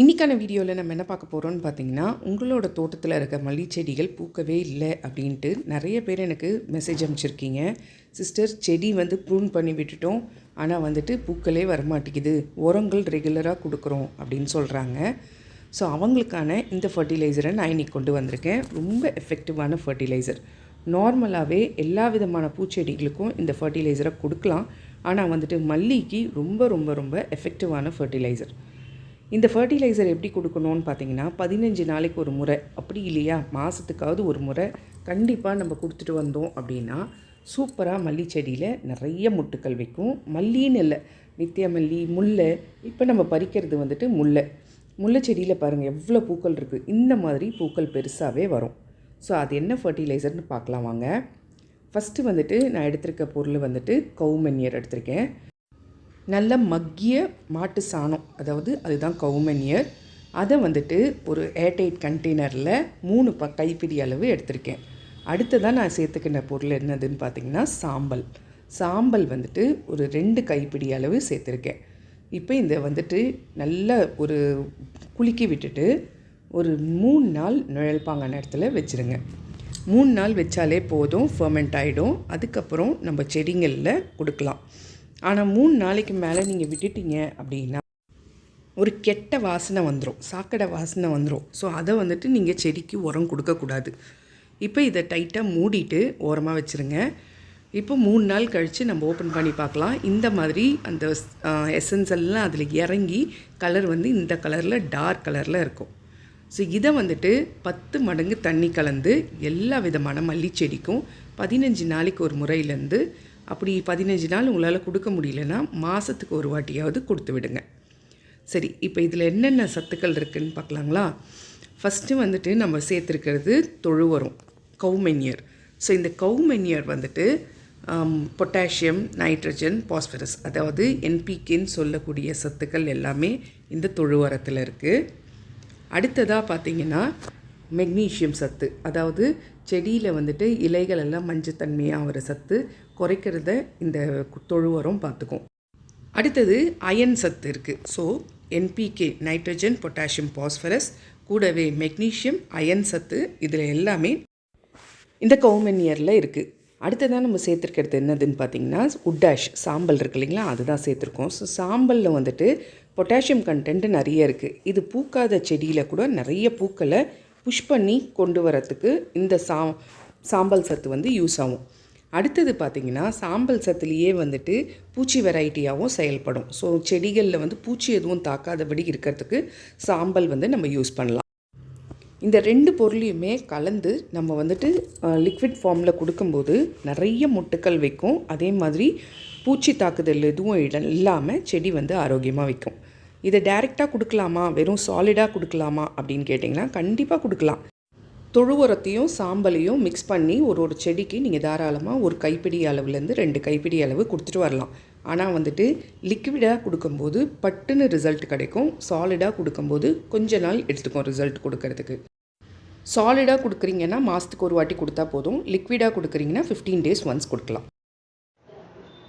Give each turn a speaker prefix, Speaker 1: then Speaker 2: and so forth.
Speaker 1: இன்றைக்கான வீடியோவில் நம்ம என்ன பார்க்க போகிறோம்னு பார்த்தீங்கன்னா உங்களோட தோட்டத்தில் இருக்க மல்லி செடிகள் பூக்கவே இல்லை அப்படின்ட்டு நிறைய பேர் எனக்கு மெசேஜ் அனுப்பிச்சிருக்கீங்க. சிஸ்டர் செடி வந்து ப்ரூன் பண்ணி விட்டுட்டோம். ஆனால் வந்துட்டு பூக்களே வரமாட்டேங்குது. உரங்கள் ரெகுலராக கொடுக்குறோம் அப்படின்னு சொல்கிறாங்க ஸோ அவங்களுக்கான இந்த ஃபர்டிலைசரை நான் இன்னைக்கு கொண்டு வந்திருக்கேன். ரொம்ப எஃபெக்டிவான ஃபர்டிலைசர் நார்மலாகவே எல்லா விதமான பூச்செடிகளுக்கும் இந்த ஃபர்டிலைசரை கொடுக்கலாம். ஆனால் வந்துட்டு மல்லிக்கு ரொம்ப ரொம்ப ரொம்ப எஃபெக்டிவான ஃபர்டிலைசர் இந்த ஃபர்டிலைசர் எப்படி கொடுக்கணும்னு பார்த்தீங்கன்னா பதினஞ்சு நாளைக்கு ஒரு முறை. அப்படி இல்லையா? மாதத்துக்காவது ஒரு முறை கண்டிப்பாக நம்ம கொடுத்துட்டு வந்தோம் அப்படின்னா சூப்பராக மல்லி செடியில் நிறைய முட்டுக்கள் வைக்கும். மல்லின்னு இல்லை நித்திய மல்லி முல்லை. இப்போ நம்ம பறிக்கிறது வந்துட்டு முல்லை. முல்லை செடியில் பாருங்கள் எவ்வளோ பூக்கள் இருக்குது இந்த மாதிரி பூக்கள் பெருசாகவே வரும். ஸோ அது என்ன ஃபர்டிலைசர்னு பார்க்கலாம் வாங்க. ஃபஸ்ட்டு வந்துட்டு நான் எடுத்திருக்க பொருள் வந்துட்டு கவுமென்னியர் எடுத்திருக்கேன். நல்ல மக்கிய மாட்டு சாணம் அதாவது அதுதான் கவுமனியர் அதை வந்துட்டு ஒரு ஏர்டைட் கண்டெய்னரில் மூணு ப கைப்பிடி அளவு எடுத்திருக்கேன். அடுத்ததாக நான் சேர்த்துக்கின பொருள் என்னதுன்னு பார்த்தீங்கன்னா சாம்பல். சாம்பல் வந்துட்டு ஒரு ரெண்டு கைப்பிடி அளவு சேர்த்துருக்கேன். இப்போ இந்த வந்துட்டு நல்ல ஒரு குலுக்கி விட்டுட்டு ஒரு மூணு நாள் நுழைப்பாங்க நேரத்தில் வச்சுருங்க. மூணு நாள் வச்சாலே போதும் ஃபர்மெண்ட் ஆகிடும் அதுக்கப்புறம் நம்ம செடிங்களில் கொடுக்கலாம். ஆனால் மூணு நாளைக்கு மேலே நீங்கள் விட்டுட்டீங்க அப்படின்னா ஒரு கெட்ட வாசனை வந்துடும் சாக்கடை வாசனை வந்துடும் ஸோ அதை வந்துட்டு நீங்கள் செடிக்கு உரம் கொடுக்கக்கூடாது இப்போ இதை டைட்டாக மூடிட்டு ஓரமாக வச்சுருங்க. இப்போ மூணு நாள் கழித்து நம்ம ஓப்பன் பண்ணி பார்க்கலாம். இந்த மாதிரி அந்த எசன்ஸ் எல்லாம் அதில் இறங்கி கலர் வந்து இந்த கலரில் டார்க் கலரில் இருக்கும். ஸோ இதை வந்துட்டு பத்து மடங்கு தண்ணி கலந்து எல்லா விதமான மல்லி செடிக்கும் பதினஞ்சு நாளைக்கு ஒரு முறையிலேருந்து அப்படி பதினஞ்சு நாள் உங்களால் கொடுக்க முடியலன்னா மாதத்துக்கு ஒரு வாட்டியாவது கொடுத்து விடுங்க. சரி இப்போ இதில் என்னென்ன சத்துக்கள் இருக்குதுன்னு பார்க்கலாங்களா? ஃபஸ்ட்டு வந்துட்டு நம்ம சேர்த்துருக்கிறது தொழுவரம் கவுமென்யர் ஸோ இந்த கவுமென்யர் வந்துட்டு பொட்டாசியம் நைட்ரஜன் பாஸ்பரஸ் அதாவது என்பிகேன்னு சொல்லக்கூடிய சத்துக்கள் எல்லாமே இந்த தொழுவரத்தில் இருக்குது அடுத்ததாக பார்த்தீங்கன்னா மெக்னீஷியம் சத்து. அதாவது செடியில் வந்துட்டு இலைகள் எல்லாம் மஞ்சத்தன்மையாக வர சத்து குறைக்கிறத இந்த தொழு உரம் பார்த்துக்கும் அடுத்தது அயன் சத்து இருக்குது so NPK nitrogen potassium phosphorus கூடவே மெக்னீஷியம் அயன் சத்து இதில் எல்லாமே இந்த கவுமென்னியரில் இருக்குது அடுத்ததாக நம்ம சேர்த்துருக்கிறது என்னதுன்னு பார்த்தீங்கன்னா உட்டாஷ் சாம்பல் இருக்கு இல்லைங்களா? அதுதான் சேர்த்துருக்கோம். ஸோ சாம்பலில் வந்துட்டு பொட்டாசியம் கண்டென்ட் நிறைய இருக்குது இது பூக்காத செடியில் கூட நிறைய பூக்களை புஷ் பண்ணி கொண்டு வரத்துக்கு இந்த சா சாம்பல் சத்து வந்து யூஸ் ஆகும். அடுத்தது பார்த்திங்கன்னா சாம்பல் சத்துலேயே வந்துட்டு பூச்சி வெரைட்டியாகவும் செயல்படும். ஸோ செடிகளில் வந்து பூச்சி எதுவும் தாக்காதபடி இருக்கிறதுக்கு சாம்பல் வந்து நம்ம யூஸ் பண்ணலாம். இந்த ரெண்டு பொருளையுமே கலந்து நம்ம வந்துட்டு லிக்விட் ஃபார்மில் கொடுக்கும்போது நிறைய முட்டுக்கள் வைக்கும். அதே மாதிரி பூச்சி தாக்குதல் எதுவும் இல்லாமல் செடி வந்து ஆரோக்கியமாக வைக்கும். இதை டைரெக்டாக கொடுக்கலாமா? வெறும் சாலிடாக கொடுக்கலாமா? அப்படின்னு கேட்டிங்கன்னா கண்டிப்பாக கொடுக்கலாம். தொழு உரத்தையும் சாம்பலையும் மிக்ஸ் பண்ணி ஒரு ஒரு செடிக்கு நீங்கள் தாராளமாக ஒரு கைப்பிடி அளவுலேருந்து ரெண்டு கைப்பிடி அளவு கொடுத்துட்டு வரலாம். ஆனால் வந்துட்டு லிக்விடாக கொடுக்கும்போது பட்டுன்னு ரிசல்ட் கிடைக்கும். சாலிடாக கொடுக்கும்போது கொஞ்ச நாள் எடுத்துக்கும் ரிசல்ட் கொடுக்கறதுக்கு. சாலிடாக கொடுக்குறீங்கன்னா மாதத்துக்கு ஒரு வாட்டி கொடுத்தா போதும். லிக்விடாக கொடுக்குறீங்கன்னா ஃபிஃப்டீன் டேஸ் ஒன்ஸ் கொடுக்கலாம்.